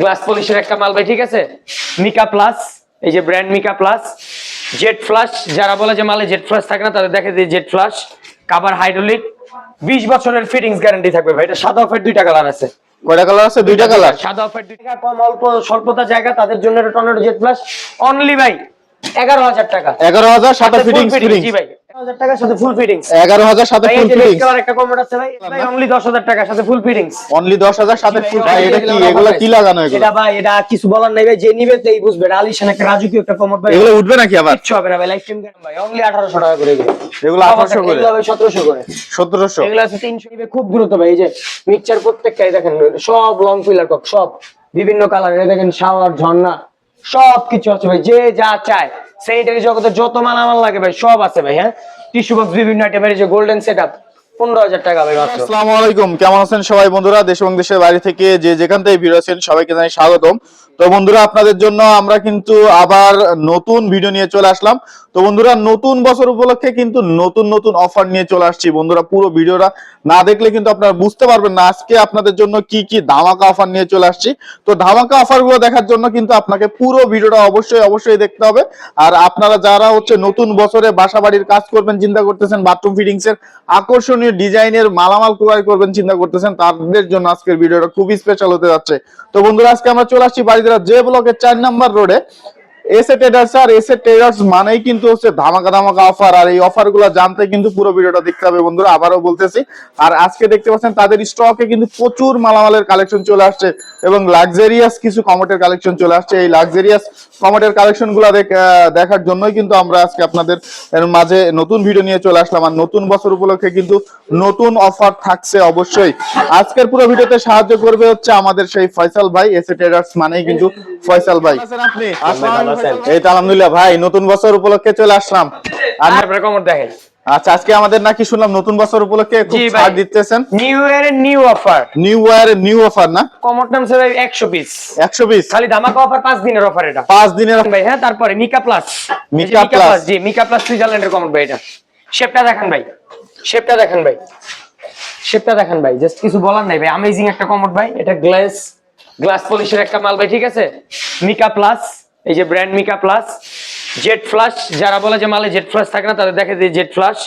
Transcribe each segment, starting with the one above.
Glass পলিশের একটা মাল ভাই ঠিক আছে? মিকা প্লাস এই যে brand Mika plus jet flush যারা বলে যে মালে জেট ফ্লাশ থাকে না তাদের দেখে যে জেট ফ্লাশ কাভার হাইড্রোলিক বিশ বছরের ফিটিংস গ্যারান্টি থাকবে ভাই। এটা সাদা অফের দুইটা কালার আছে। কয়টা কালার আছে? দুইটা কালার সাদা অফার দুই কম অল্প স্বল্পতা জায়গা তাদের জন্য টর্নেডো জেট প্লাস অনলি ভাই এগারো হাজার টাকা। এগারো হাজার full ফিটিংস জি ভাই। টাকার সাথে ফুল ফিটিংস এগারো হাজার সাথে ফুল ফিটিংস color একটা কমেন্ট আছে ভাই ভাই অনলি দশ হাজার টাকার সাথে ফুল ফিটিংস অনলি দশ হাজার সাথে ফুল ভাই এটা কি? এগুলো কি লাগানো এগুলো? এটা ভাই এটা কিছু বলার নাই ভাই যে নিবে সেই বুঝবে। এটা আলিশান একটা রাজকীয় একটা কমর ভাই। এগুলো উঠবে নাকি আবার? কিচ্ছু হবে না ভাই লাইফ টাইম ভাই অনলি আঠারোশো টাকা করে এগুলো। করে। এগুলো ভাই সতেরোশো করে। সতেরোশো। এগুলো আছে তিনশো নিবে খুব দ্রুত ভাই এই যে মিক্সচার প্রত্যেকটাই দেখেন সব লং পিলার কক সব। বিভিন্ন কালারের দেখেন শাওয়ার ঝর্ণা সব কিছু আছে ভাই যে যা চায়। সেইটাকে জগতের যত মালামাল লাগে ভাই, সব আছে ভাই হ্যাঁ? টিস্যু বক্স বিভিন্ন আইটেমের যে গোল্ডেন সেট না দেখলে কিন্তু আপনারা বুঝতে পারবেন না আজকে আপনাদের জন্য কি কি ধামাকা অফার নিয়ে চলে আসছি। তো ধামাকা অফারগুলো দেখার জন্য কিন্তু আপনাকে পুরো ভিডিওটা অবশ্যই অবশ্যই দেখতে হবে। আর আপনারা যারা হচ্ছে নতুন বছরে বাসা বাড়ির কাজ করবেন, চিন্তা করতেছেন বাথরুম ফিটিংস এর আকর্ষণীয় ডিজাইনের মালামাল ক্রয় করবেন, চিন্তা করতেছেন, তাদের জন্য আজকের ভিডিওটা খুবই স্পেশাল হতে যাচ্ছে। তো বন্ধুরা, আজকে আমরা চলে আসছি বাড়িতে যে ব্লকের চার নাম্বার রোডে এসে ট্রেডার্স আর এসে ট্রেডার্স মানেই কিন্তু হচ্ছে ধামাকা ধামাকা অফার আর এই অফারগুলো জানতে কিন্তু পুরো ভিডিওটা দেখতে হবে বন্ধুরা আবারও বলতেছি। আর আজকে দেখতে পাচ্ছেন তাদের স্টকে কিন্তু প্রচুর মালামালের কালেকশন চলে আসছে এবং লাক্সারিয়াস কিছু কমোটের কালেকশন চলে আসছে। এই লাক্সারিয়াস কমোটের কালেকশনগুলো দেখার জন্যই কিন্তু আমরা আজকে আপনাদের এর মাঝে নতুন ভিডিও নিয়ে চলে আসলাম আর নতুন বছর উপলক্ষে কিন্তু নতুন অফার থাকছে অবশ্যই। আজকের পুরো ভিডিওতে সাহায্য করবে হচ্ছে আমাদের সেই ফয়সাল ভাই এসে ট্রেডার্স মানেই কিন্তু ফয়সাল ভাই। আপনি। আছেন? এই তো আলহামদুলিল্লাহ ভাই নতুন বছর উপলক্ষে চলে আসলাম। কমর দেখেন আচ্ছা আজকে আমাদের নাকি শুনলাম নতুন বছর উপলক্ষে খুব। ছাড় দিতেছেন। নিউ ইয়ারের new offer new year new offer না? কমর পিস পিস খালি ধামাকা অফার পাঁচ দিনের অফার এটা। পাঁচ দিনের ভাই হ্যাঁ তারপরে মিকা প্লাস মিকা প্লাস। জি মিকা প্লাস সুইজারল্যান্ডের কমর ভাই এটা। শেপটা দেখেন ভাই। শেপটা দেখেন ভাই। শেপটা দেখেন ভাই। জাস্ট কিছু বলার নাই ভাই। অ্যামেজিং একটা কমর ভাই। এটা গ্লাস গ্লাস পলিশের একটা মাল ভাই ঠিক আছে? মিকা প্লাস এই যে brand Mika plus jet flush যারা বলে যে মালে জেট ফ্লাশ থাকে না তাদের দেখে যে জেট ফ্লাশ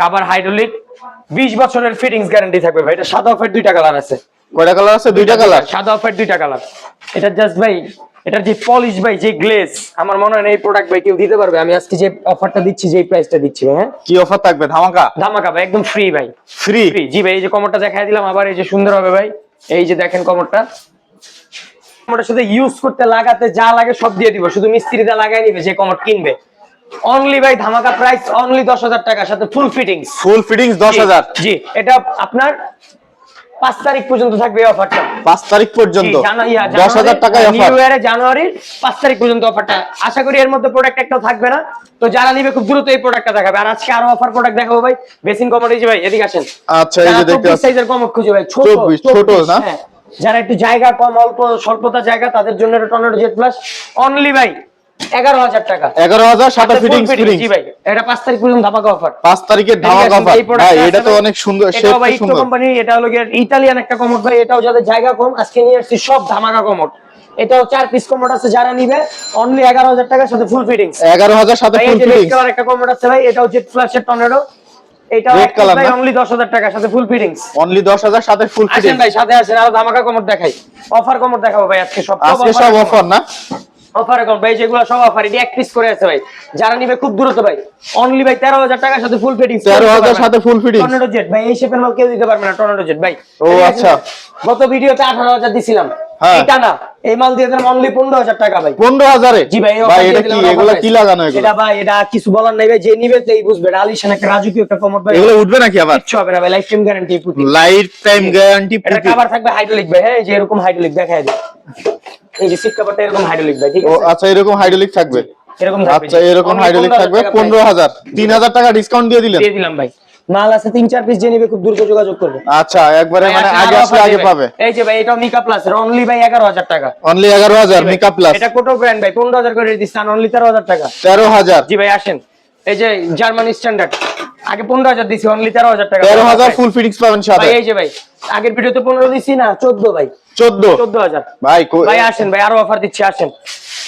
কাভার হাইড্রোলিক বিশ বছরের ফিটিংস গ্যারান্টি থাকবে ভাই। এটা সাদা অফার দুইটা কালার আছে। কয়টা কালার আছে? দুইটা কালার সাদা অফার দুইটা কালার এটা জাস্ট ভাই এটার যে পলিশ ভাই যে গ্লেজ আমার মনে হয় না এই প্রোডাক্ট ভাই কেউ দিতে পারবে। আমি আজকে যে অফারটা দিচ্ছি যে প্রাইসটা দিচ্ছি হ্যাঁ? কি অফার থাকবে? ধামাকা? ধামাকা ভাই একদম ফ্রি ভাই। ফ্রি ফ্রি জি ভাই এই যে কমরটা দেখাই দিলাম আবার এই যে সুন্দর হবে ভাই। এই যে দেখেন কমরটা। কমরটার সাথে ইউজ করতে লাগাতে যা লাগে সব দিয়ে দিব। শুধু মিস্ত্রিটা লাগাই নিবে যে কমর কিনবে। অনলি ভাই ধামাকা প্রাইস অনলি দশ হাজার টাকার সাথে ফুল ফিটিংস ফুল ফিটিংস দশ হাজার? জি এটা আপনার পাঁচ তারিখ পর্যন্ত থাকবে এই অফারটা পাঁচ তারিখ পর্যন্ত? দশ হাজার টাকায় অফার নিউ ইয়ারে জানুয়ারির পাঁচ তারিখ পর্যন্ত অফারটা আশা করি এর মধ্যে প্রোডাক্ট একটাও থাকবে না। তো যারা নিবে খুব দ্রুত এই প্রোডাক্টটা দেখাবে। আর আজকে আরও অফার প্রোডাক্ট দেখাবো ভাই। বেসিন কমোডিটি ভাই এদিকে আসেন। আচ্ছা এই যে দেখতে পাচ্ছেন। সাইজের কমোড খুঁজে ভাই ছোট ছোট 24, না? যারা একটু জায়গা কম অল্প স্বল্পতা জায়গা তাদের জন্য টর্নেডো জেট প্লাস অনলি ভাই এগারো হাজার টাকা। এগারো হাজার জি ভাই এটা পাঁচ তারিখ পর্যন্ত ধামাকা অফার পাঁচ তারিখের ধামাকা অফার এটা তো অনেক সুন্দর ভাই কোম্পানি এটা হলো ইতালিয়ান একটা কমোড ভাই এটাও যাদের জায়গা কম আজকে নিয়ে আসছি সব ধামাকা কমোড এটাও চার পিস কমোড আছে যারা নিবে অনলি এগারো হাজার টাকার সাথে ফুল ফিটিংস এগারো হাজার সাথে ভাই ফুল ফিটিংস একটা কমোড আছে ভাই এটাও জেট ফ্ল্যাশের টর্নেডো। এটাও Red color ভাই অনলি দশ হাজার সাথে ফুল ফিটিংস অনলি দশ হাজার সাথে ফুল আসেন ভাই সাথে আসেন আর ধামাকা কমোড দেখাই। অফার কমোড দেখাবো ভাই আজকে সব। আজকে সব অফার না? অফার এখন ভাই যেগুলো সব অফার এটি এক পিস করে আছে ভাই। যারা নিবে খুব দ্রুত ভাই। অনলি ভাই তেরো হাজার টাকার সাথে ফুল ফিটিং 13,000 সাথে full fitting। টর্নেডো জেট ভাই এই শেপের মাল কেউ দিতে পারবে না টর্নেডো জেট ভাই। ও, আচ্ছা। গত ভিডিওতে আঠারো হাজার দিছিলাম। এটা না এই মাল দিয়ে দিলাম অনলি পনেরো হাজার টাকা ভাই। পনেরো হাজারে? জি ভাই ভাই এটা কি এগুলো কি লাগানো এটা ভাই এটা কিছু বলার নাই ভাই যে নিবে সেই বুঝবে। আলিশান একটা রাজকীয় একটা কমর ভাই। এগুলো উঠবে নাকি আবার? কিচ্ছু হবে না ভাই লাইফ টাইম গ্যারান্টি পুতি লাইফ টাইম গ্যারান্টি এটা কভার থাকবে হাইড্রোলিক ভাই হ্যাঁ যে এরকম হাইড্রোলিক দেখায় এই যে সিট কভারটা এরকম হাইড্রোলিক ভাই ঠিক ও আচ্ছা এরকম হাইড্রোলিক থাকবে। এরকম আচ্ছা এরকম হাইড্রোলিক থাকবে পনেরো হাজার। তিন হাজার টাকা ডিসকাউন্ট দিয়ে দিলেন। দিয়ে দিলাম ভাই। মাল আছে তিন চার পিস যে নিবে খুব দ্রুত যোগাযোগ করবে। আচ্ছা একবারে মানে আগে আসলে আগে পাবে? এই যে ভাই এটা মিকা প্লাস এর অনলি ভাই এগারো হাজার টাকা। অনলি এগারো হাজার মেকআপ প্লাস এটা কোটো ব্র্যান্ড ভাই? পনেরো হাজার করে দিচ্ছেন অনলি তেরো হাজার টাকা। তেরো হাজার। জি ভাই আসেন। এই যে জার্মান স্ট্যান্ডার্ড আগে পনেরো হাজার দিছি অনলি তেরো হাজার টাকা। তেরো হাজার ফুল ফিটিংস পাবেন সাথে ভাই এই যে ভাই আগের ভিডিওতে পনেরো দিছি না চোদ্দ ভাই। চোদ্দ। চোদ্দ হাজার। ভাই ভাই আসেন ভাই আরও অফার দিচ্ছি আসেন।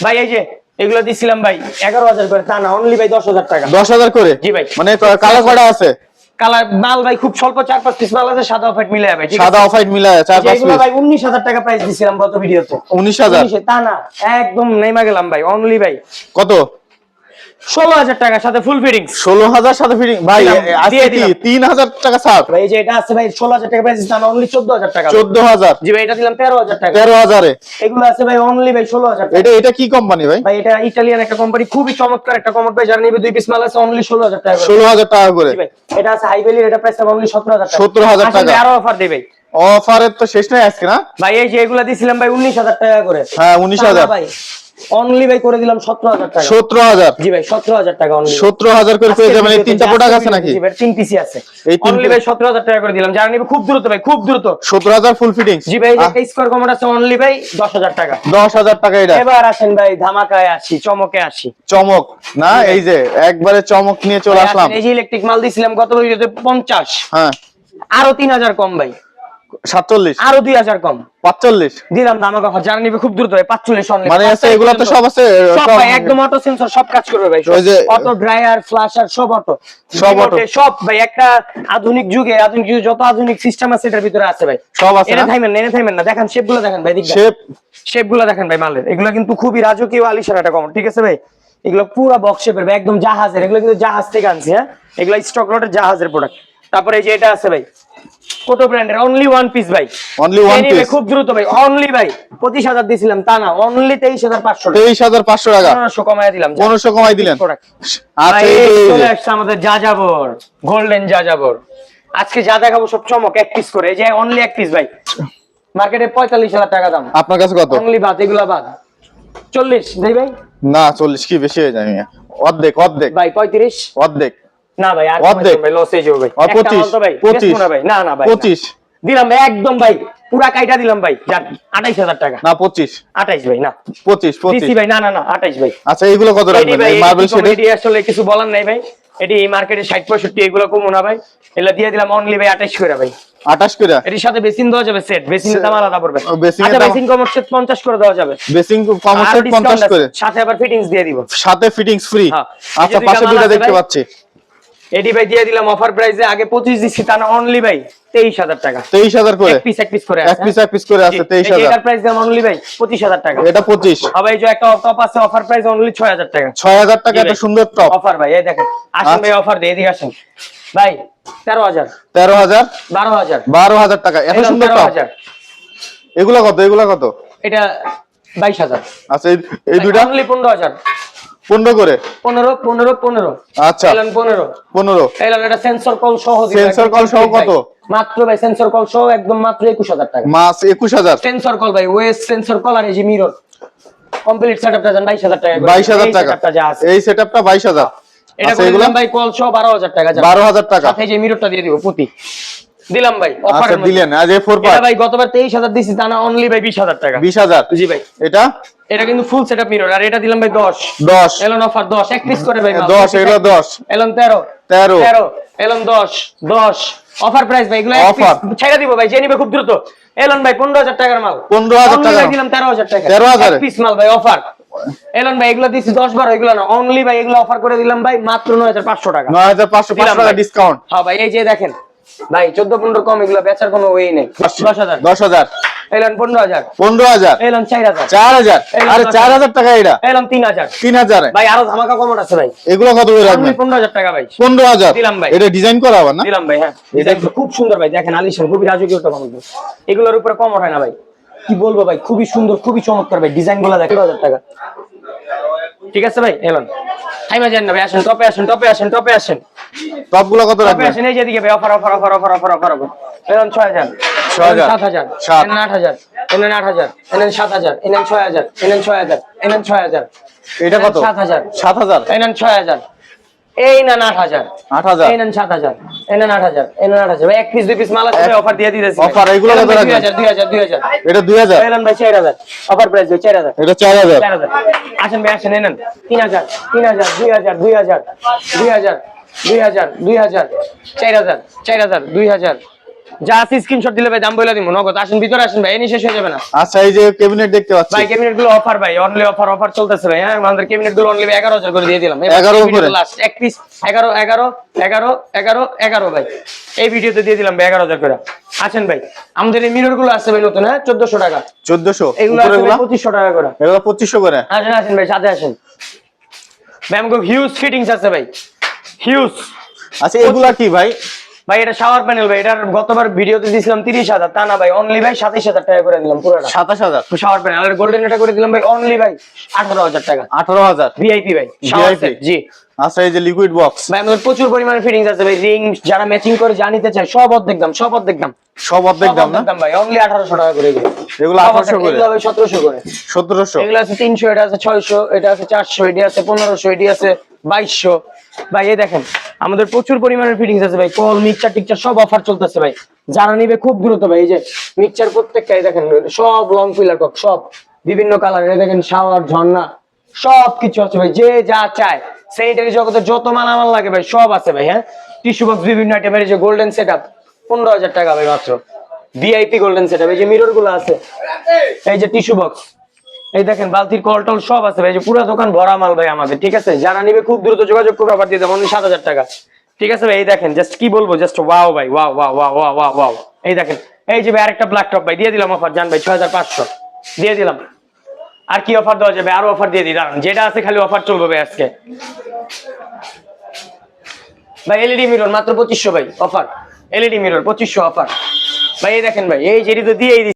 ভাই এই যে এগুলো দিছিলাম ভাই এগারো হাজার করে তা না অনলি ভাই দশ হাজার টাকা। দশ হাজার করে? জি ভাই। মানে কালার কটা আছে? কালার মাল ভাই খুব স্বল্প চার পাঁচ পিস মাল আছে সাদা অফার মিলে যাবে সাদা অফাইট মিলায় চার পাঁচ পিস ভাই উনিশ হাজার টাকা প্রাইস দিছিলাম গত ভিডিওতে তা। না একদম নেমা গেলাম ভাই অনলি ভাই। কত? ষোলো হাজার টাকা সাথে ফুল ষোলো হাজার সাথে ফিটিং ভাই। তিন হাজার টাকা ছাড়? ভাই যে এটা আছে ভাই ষোলো হাজার টাকা প্রাইস অনলি চোদ্দ হাজার টাকা। চোদ্দ হাজার। জি ভাই এটা দিলাম তেরো হাজার টাকা। তেরো হাজারে। এগুলো আছে ভাই অনলি ভাই ষোলো হাজার এটা এটা কি কোম্পানি ভাই? ভাই এটা ইটালিয়ান একটা কোম্পানি খুবই চমৎকার একটা কোম্পানি ভাই যারা নিবে দুই পিস মাল আছে অনলি ষোলো হাজার টাকা ষোলো হাজার টাকা করে। ভাই এটা আছে হাইভেলির এটা প্রাইস অনলি সতেরো হাজার টাকা। 17,000 টাকা। আরও অফার দেবে অফারের তো শেষ নাই আজকে না? ভাই এই যে এগুলা দিছিলাম ভাই উনিশ হাজার টাকা করে। হ্যাঁ, উনিশ হাজার। ভাই অনলি ভাই করে দিলাম সতেরো হাজার টাকা। সতেরো হাজার? জি ভাই সতেরো হাজার টাকা অনলি সতেরো হাজার করে পেয়ে যাবেন। এই তিনটা প্রোডাক্ট আছে নাকি? তিন পিসি আছে। এই অনলি ভাই সতেরো হাজার টাকা করে দিলাম। যারা নিবে খুব দ্রুত ভাই খুব দ্রুত। সতেরো হাজার ফুল ফিটিং জি ভাই একটা স্কোয়ার কমেন্ট আছে অনলি ভাই দশ হাজার টাকা। দশ হাজার টাকা এটা। এবার আসেন ভাই ধামাকায় আসি চমকে আসি। চমক। না এই যে একবারে চমক নিয়ে চলে আসলাম। এই যে ইলেকট্রিক মাল দিছিলাম গত ভিডিওতে পঞ্চাশ। হ্যাঁ। আরও তিন হাজার কম ভাই। সাতচল্লিশ। আরও দুই হাজার কম। দিলাম যারা নিবে খুব দ্রুত মানে আছে এগুলো তো সব আছে সব ভাই একদম অটো সেন্সর সব কাজ করবে ভাই অটো ড্রায়ার ফ্লাশার সব অটো সব auto। সব ভাই একটা আধুনিক যুগে আধুনিক যুগে যত আধুনিক সিস্টেম আছে এটার ভিতরে আছে ভাই। সব আছে এটা থাইমেন না এটা থাইমেন না দেখেন ভাই দিক শেপ শেপ দেখেন ভাই মালের। এগুলো কিন্তু খুবই রাজকীয় আলিশান একটা কমন ঠিক আছে ভাই? এগুলো পুরো বক্স শেপের একদম জাহাজের এগুলো কিন্তু জাহাজ থেকে আনছি হ্যাঁ? এগুলো স্টক লটের জাহাজের প্রোডাক্ট তারপরে এই যে এটা আছে ভাই কত ব্র্যান্ডের? অনলি ওয়ান পিস ভাই। অনলি ওয়ান পিস খুব দ্রুত ভাই। অনলি ভাই পঁচিশ হাজার দিয়েছিলাম তা না। অনলি টাকা। পনেরোশো কমায় দিলাম যা। পনেরোশো কমাই দিলেন। আচ্ছা এই চলে আসছে আমাদের যাযাবর গোল্ডেন যাযাবর। আজকে যা দেখাবো সব চমক এক পিস করে। এই যে অনলি এক পিস ভাই। মার্কেটে পঁয়তাল্লিশ হাজার টাকা দাম। আপনার কাছে কত? অনলি বাদ এগুলা বাদ। চল্লিশ দেই ভাই। না চল্লিশ কি বেশি হয়ে যায়? অর্ধেক অর্ধেক। ভাই পঁয়ত্রিশ। অর্ধেক। না ভাই আর ভাই লস হয়ে যাবে না না দিলাম ভাই একদম ভাই পুরা কাইটা দিলাম ভাই যান টাকা। না ভাই না। পঁচিশ পঁচিশ। দিছি ভাই না না না আঠাইশ ভাই। আচ্ছা এইগুলো কত রাখবেন? এই মার্বেল এটি এটি আসলে কিছু বলার নাই ভাই। এটি এই মার্কেটে ষাট পঁয়ষট্টি এগুলো কমো না ভাই। এগুলো দিয়ে দিলাম অনলি ভাই আঠাইশ করে ভাই। আঠাশ করে? এটির সাথে বেসিন দেওয়া যাবে সেট বেসিনের দাম আলাদা পড়বে। আচ্ছা বেসিন সেট পঞ্চাশ করে দেওয়া যাবে। বেসিং কমার সেট discount পঞ্চাশ আছে। করে? সাথে আবার ফিটিংস দিয়ে দিব। সাথে ফিটিংস ফ্রি হ্যাঁ। আচ্ছা পাশে দেখতে পাচ্ছি। এটি ভাই দিয়ে দিলাম অফার প্রাইসে আগে পঁচিশ দিচ্ছি তা না অনলি ভাই তেইশ হাজার টাকা। তেইশ হাজার করে? এক পিস এক পিস করে আছে এক পিস এক পিস করে আছে তেইশ হাজার। এটার প্রাইস দাম অনলি ভাই পঁচিশ হাজার টাকা। এটা পঁচিশ। আবার এই যে একটা টপ আছে অফার প্রাইস অনলি ছয় হাজার টাকা। ছয় হাজার টাকা জি একটা সুন্দর টপ অফার ভাই এই দেখেন আসেন আচ্ছা। ভাই অফার দিয়ে এদিকে আসেন। ভাই তেরো হাজার। তেরো হাজার? বারো হাজার। বারো হাজার টাকা এত সুন্দর টপ এগুলা কত এগুলা কত? এটা বাইশ হাজার। আচ্ছা এই- দুইটা? অনলি পনেরো হাজার। পনেরো করে? পনেরো পনেরো পনেরো। আচ্ছা। পনেরো। পনেরো। এটা সেন্সর কল সহ। Sensor call সহ কত? মাত্র ভাই সেন্সর কল সহ একদম মাত্র একুশ হাজার টাকা। মাস একুশ হাজার। সেন্সর কল ভাই ওয়েস সেন্সর কল আর এই যে মিরর কমপ্লিট সেটআপটা জান বাইশ হাজার টাকা। বাইশ হাজার টাকা। এই সেট আপটা বাইশ হাজার। এটা আচ্ছা দিলাম ভাই কল সহ বারো হাজার টাকা। বারো হাজার টাকা। সাথে এই যে মিররটা দিয়ে দিব প্রতি দিলাম ভাই আচ্ছা দিলেন। আজ এ ফোর ভাই গতবার তেইশ হাজার দিছি তা না অনলি ভাই বিশ হাজার টাকা। বিশ হাজার। জি ভাই। এটা? এটা কিন্তু ফুল সেটআপ মিরর আর এটা দিলাম ভাই দশ। দশ। এলন অফার দশ এক পিস করে ভাই মাল। দশ এগুলো দশ। এলন তেরো। তেরো। তেরো। এলন দশ দশ। অফার প্রাইস ভাই এগুলো Offer। ছেড়ে দিব ভাই যে নিবে খুব দ্রুত। এলন ভাই পনেরো হাজার টাকার মাল। 15,000 টাকা। দিলাম তেরো হাজার টাকা। 13,000 পিস মাল ভাই অফার এলন ভাই এগুলো দিচ্ছি দশ বারো এগুলো না। অনলি ভাই এগুলো অফার করে দিলাম ভাই মাত্র নয় হাজার পাঁচশো টাকা। নয় হাজার পাঁচশো দিলাম পাঁচশো টাকা ডিসকাউন্ট হ্যাঁ ভাই এই যে দেখেন ভাই চোদ্দ পনেরো কম এগুলো বেচার কোনো ওয়ে নেই। দশ হাজার। দশ হাজার। এলন এলন আরে টাকা এটা এলন ভাই আরও ধামাকা কমন আছে ভাই। এগুলো কত করে রাখবেন? পনেরো হাজার টাকা ভাই। দিলাম ভাই। এটা ডিজাইন করা আবার না? দিলাম ভাই হ্যাঁ। খুব সুন্দর ভাই দেখেন আলিশান খুবই রাজকীয় একটা কমন। এগুলোর উপরে কম হয় না ভাই। কি বলব ভাই খুবই সুন্দর খুবই চমৎকার ভাই। ডিজাইনগুলো দেখেন। টাকা। ঠিক আছে ভাই এলন টাইমে যান না ভাই আসেন টপে আসেন টপে আসেন টপে আসেন। টপগুলো কত টপে রাখবেন? আসেন এই যেদিকে ভাই offer offer offer offer offer offer offer. Elon ছয় হাজার ছয় হাজার। সাত হাজার সাত। এনএন আট হাজার এনএন আট হাজার এনএন সাত হাজার এনএন ছয় হাজার এনএন ছয় হাজার এনএন ছয় হাজার এটা কত? সাত হাজার সাত হাজার। এই না আট হাজার। আট হাজার? এই নেন সাত হাজার। এই নেন আট হাজার। এই নেন আট হাজার। এক পিস দুই পিস মাল আছে অফার দিয়ে দিতেছি অফার এগুলো কত রাখবেন 2000 2000 2000 এটা 2000 এই নেন ভাই 4000 অফার প্রাইস 4000 এটা 4000 4000 আসেন ভাই আসেন এই নেন। 3000 3000 2000 2000 2000 2000 2000 4000 4000 2000 যা স্ক্রিনশট দিলে ভাই দাম বলে দিব নগদ। আসেন ভিতরে আসেন ভাই এনি শেষ হয়ে যাবে না। আচ্ছা এই যে ক্যাবিনেট দেখতে পাচ্ছি। ভাই ক্যাবিনেটগুলো অফার ভাই অনলি অফার অফার চলতেছে ভাই হ্যাঁ? আমাদের ক্যাবিনেটগুলো অনলি এগারো হাজার করে দিয়ে দিলাম। 11 করে? লাস্ট এক পিস এগারো এগারো এগারো এগারো এগারো ভাই। এই ভিডিওতে দিয়ে দিলাম ভাই এগারো হাজার করে। আছেন ভাই আমাদের এই মিররগুলো আছে ভাই নতুন হ্যাঁ? চোদ্দশো টাকা। চোদ্দশো? এগুলো আছে ভাই পঁচিশশো টাকা করে। এগুলো পঁচিশশো করে? আসেন আসেন ভাই সাথে আসেন। ভাই আমাকে হিউজ ফিটিংস আছে ভাই। হিউজ আচ্ছা এগুলা কি ভাই? ভাই এটা শাওয়ার প্যানেল ভাই এটার গতবার ভিডিওতে দিয়েছিলাম তিরিশ হাজার তা না ভাই অনলি ভাই সাতাইশ হাজার টাকা করে দিলাম পুরোটা। সাতাশ হাজার? শাওয়ার প্যানেল আর গোল্ডেন এটা করে দিলাম ভাই অনলি ভাই আঠারো হাজার টাকা। আঠারো হাজার? ভিআইপি ভাই set, জি। আচ্ছা এই যে লিকুইড বক্স ভাই আমাদের প্রচুর পরিমাণে ফিটিংস আছে ভাই রিং যারা ম্যাচিং করে জানিতে চায় সব অর্ধেক দাম সব অর্ধেক দাম। সব অর্ধেক দাম না? ভাই অনলি আঠারোশো টাকা করে এগুলো। এগুলো 1800 করে? এগুলো সতেরোশো করে। সতেরোশো? এগুলো আছে তিনশো এটা আছে ছয়শো এটা আছে চারশো এটি আছে পনেরোশো এটি আছে বাইশশো। ভাই এই দেখেন আমাদের প্রচুর পরিমাণের ফিটিংস আছে ভাই। কল মিক্সচার টিকচার সব অফার চলতেছে ভাই। যারা নিবে খুব দ্রুত ভাই, এই যে মিক্সচার প্রত্যেকটাই দেখেন, সব লং ফিলার কক, সব বিভিন্ন কালারের দেখেন শাওয়ার ঝর্ণা সব কিছু আছে ভাই, যে যা চায়। স্যানিটারি জগতে যত মালামাল লাগে ভাই, সব আছে ভাই হ্যাঁ? টিস্যু বক্স বিভিন্ন আইটেমের যে গোল্ডেন সেট আপ পনেরো হাজার টাকা ভাই মাত্র। ভিআইপি গোল্ডেন সেট আপ এই যে মিররগুলো আছে, এই যে টিস্যু বক্স এই দেখেন, বালতির কল টল সব আছে ভাই পুরো দোকান ভরা মাল ভাই আমাদের, ঠিক আছে? যারা নিবে খুব দ্রুত যোগাযোগ করে আবার দিয়ে দেবো সাত হাজার টাকা। ঠিক আছে ভাই, এই দেখেন জাস্ট কি বলব জাস্ট ওয়াও ভাই wow wow wow wow wow wow এই দেখেন, এই যে ভাই, আরেকটা ব্ল্যাক ভাই, দিয়ে দিলাম অফার জান ভাই, ছয় দিয়ে দিলাম। আর কি অফার দেওয়া যাবে? আরও অফার দিয়ে দাঁড়ান, যেটা আছে খালি অফার চলবে ভাই আজকে। ভাই এলইডি মিরর মাত্র পঁচিশশো ভাই অফার এলইডি মিরর পঁচিশশো অফার ভাই, এই দেখেন ভাই, এই যেটি তো দিয়েই।